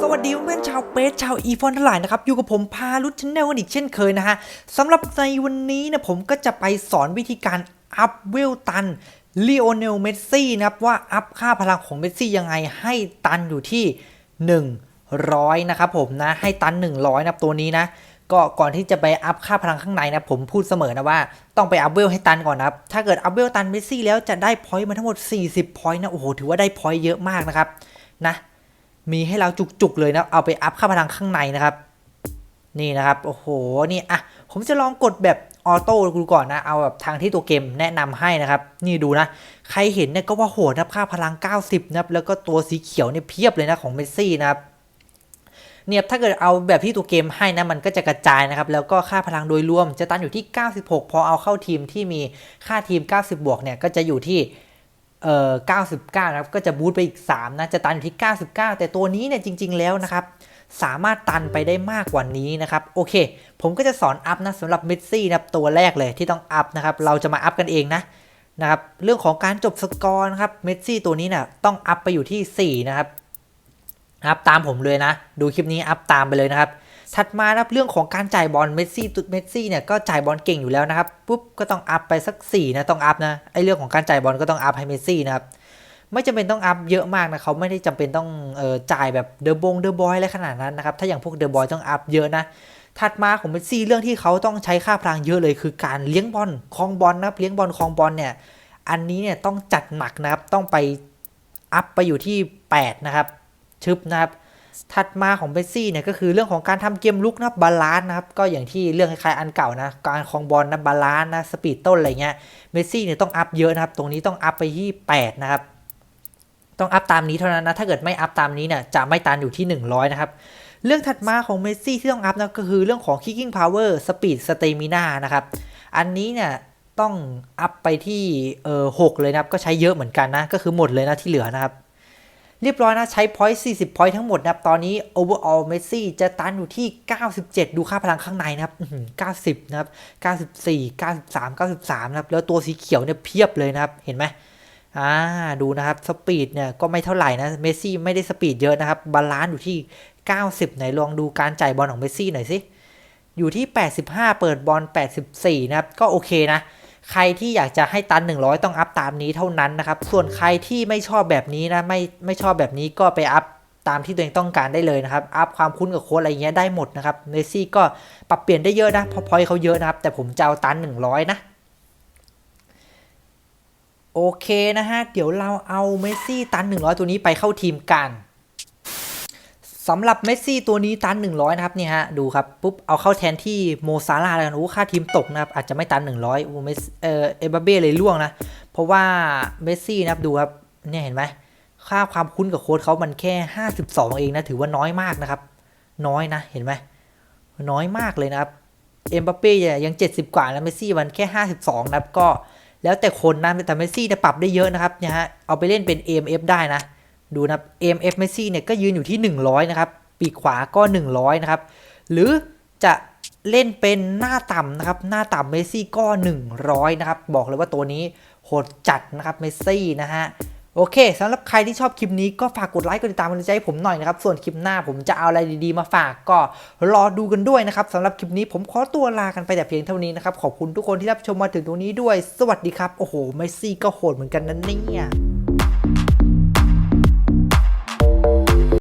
สวัสดีเพื่อนชาวเปสชาวอีฟอนทั้งหลายนะครับ อยู่กับผมพาลุชแนลกันอีกเช่นเคยนะฮะสำหรับในวันนี้นะผมก็จะไปสอนวิธีการอัพเวลตันลีโอเนลเมสซี่นะครับว่าอัพค่าพลังของเมสซี่ยังไงให้ตันอยู่ที่ 100 นะครับผมนะ ให้ตัน 100 นะครับตัวนี้นะ ก็ก่อนที่จะไปอัพค่าพลังข้างในนะผมพูดเสมอนะว่าต้องไปอัพเวลให้ตันก่อนนะครับ ถ้าเกิดอัพเวลตันเมสซี่แล้วจะได้พอยต์มาทั้งหมด 40พอยต์นะโอ้โหถือว่าได้พอยต์เยอะมากนะครับนะ มีให้เราจุกๆเลยนะเอาไปอัพค่าพลังข้างในนะครับ นี่นะครับโอ้โหนี่อะผมจะลองกดแบบออโต้ดูก่อนนะ เอาแบบทางที่ตัวเกมแนะนำให้นะครับ นี่ดูนะ ใครเห็นเนี่ยก็ว่าโหดนะค่าพลัง 90 นะครับ แล้วก็ตัวสีเขียวเนี่ยเพียบเลยนะของเมสซี่นะครับ เนี่ยถ้าเกิดเอาแบบที่ตัวเกมให้นะ มันก็จะกระจายนะครับ แล้วก็ค่าพลังโดยรวมจะตันอยู่ที่ 96 พอเอาเข้าทีมที่มีค่าทีม 90 บวกเนี่ย ก็จะอยู่ที่ เอ่อ99นะครับก็จะบูตไปอีก 3 นะ จะตันอยู่ที่ 99 แต่ตัวนี้เนี่ยจริง ๆ แล้วนะครับ สามารถตันไปได้มากกว่านี้นะครับ โอเค ผมก็จะสอนอัพนะสำหรับเมสซี่นะครับตัวแรกเลยที่ต้องอัพนะครับ เราจะมาอัพกันเองนะนะครับ เรื่องของการจบสกอร์นะครับเมสซี่ตัวนี้นะ่ะต้องอัพไปอยู่ที่ 4 นะครับอัพตามผมเลยนะ ดูคลิปนี้อัพตามไปเลยนะครับ ถัดมานะครับเรื่องของการจ่ายบอลเมสซี่ตุดเมสซี่เนี่ยก็จ่ายบอลเก่งอยู่แล้วนะครับปุ๊บก็ต้องอัพไปสัก4นะต้องอัพนะไอเรื่องของการจ่ายบอลก็ต้องอัพให้เมสซี่นะครับไม่จำเป็นต้องอัพเยอะมากนะเขาไม่ได้จำเป็นต้องเออจ่ายแบบเดอะบงเดอะบอยอะไรขนาดนั้นนะครับถ้าอย่างพวกเดอะบอยต้องอัพเยอะนะถัดมาของเมสซี่เรื่องที่เขาต้องใช้ค่าพลังเยอะเลย คือการเลี้ยงบอลคลองบอลนะครับเลี้ยงบอลคลองบอลเนี่ยอันนี้เนี่ยต้องจัดหนักนะครับต้องไปอัพไปอยู่ที่ 8 นะครับชึบนะครับ ถัดมาของเบสซี่เนี่ยก็คือเรื่องของการทำเกมลุกนะบาลานซ์นะครับก็อย่างที่เรื่องคล้ายๆอันเก่านะการคลองบอลนะบาลานซ์นะสปีดต้นอะไรเงี้ยเมสซี่เนี่ยต้องอัพเยอะนะครับ ตรงนี้ต้องอัพไปที่ 8 นะครับ ต้องอัพตามนี้เท่านั้นนะถ้าเกิดไม่อัพตามนี้เนี่ยจะไม่ตันอยู่ที่ 100 นะครับ เรื่องถัดมาของเมสซี่ที่ต้องอัพนะก็คือเรื่องของ kicking power speed stamina นะครับอันนี้เนี่ยต้องอัพไปที่เออ6เลยนะครับก็ใช้เยอะเหมือนกันนะก็คือหมดเลยนะที่เหลือนะครับ เรียบร้อยนะ ใช้ point 40 point ทั้งหมดนะครับ ตอนนี้ overall Messi จะตันอยู่ที่ 97 ดูค่าพลังข้างในนะครับ 90 นะครับ 94 93 93 นะครับ แล้วตัวสีเขียวเนี่ยเพียบเลยนะครับ เห็นไหมอ่า ดูนะครับ สปีดเนี่ยก็ไม่เท่าไหร่นะ เมสซี่ไม่ได้สปีดเยอะนะครับ บาลานซ์อยู่ที่ 90 ไหนลองดูการจ่ายบอลของเมสซี่หน่อยสิ อยู่ที่ 85 เปิดบอล 84 นะครับ ก็โอเคนะ ใครที่อยากจะให้ตัน 100 ต้องอัพตามนี้เท่านั้นนะครับ ส่วนใครที่ไม่ชอบแบบนี้นะไม่ไม่ชอบแบบนี้ก็ไปอัพตามที่ตัวเองต้องการได้เลยนะครับ อัพความคุ้นกับโค้ดอะไรเงี้ยได้หมดนะครับเมซี่ก็ปรับเปลี่ยนได้เยอะนะเพราะพอยเขาเยอะนะครับ แต่ผมจะเอาตัน 100 นะโอเคนะฮะ เดี๋ยวเราเอาเมสซี่ตัน 100 ตัวนี้ไปเข้าทีมกัน สำหรับเมสซี่ตัวนี้ตัน 100 นะครับเนี่ยฮะดูครับปุ๊บเอาเข้าแทนที่โมซาร่าแล้วกันโอ้ค่าทีมตกนะครับอาจจะไม่ตัน 100โอ้เมสเออเอบาเบ้เลยล่วงนะ เพราะว่าเมสซี่นะครับดูครับเนี่ยเห็นไหมค่าความคุ้นกับโค้ดเขามันแค่ 52 เองนะถือว่าน้อยมากนะครับ น้อยนะเห็นไหมน้อยมากเลยนะครับเอ็มบัปเป้ยัง 70 กว่าแล้วเมสซี่มันแค่ 52 นะครับก็แล้วแต่คนนะแต่เมสซี่เนี่ยปรับได้เยอะนะครับเนี่ยฮะเอาไปเล่นเป็น AMF ได้นะ ดูนะครับ AMF เมสซี่เนี่ยก็ยืนอยู่ที่ 100 นะครับ ปีกขวาก็ 100 นะครับ หรือจะเล่นเป็นหน้าต่ำนะครับ หน้าต่ำเมสซี่ก็ 100 นะครับ บอกเลยว่าตัวนี้โหดจัดนะครับเมสซี่นะฮะ โอเคสำหรับใครที่ชอบคลิปนี้ก็ฝากกดไลค์กดติดตามกำลังใจให้ผมหน่อยนะครับ ส่วนคลิปหน้าผมจะเอาอะไรดีๆมาฝากก็รอดูกันด้วยนะครับสำหรับคลิปนี้ผมขอตัวลากันไปแต่เพียงเท่านี้นะครับ ขอบคุณทุกคนที่รับชมมาถึงตรงนี้ด้วย สวัสดีครับ โอ้โหเมสซี่ก็โหดเหมือนกันนะเนี่ย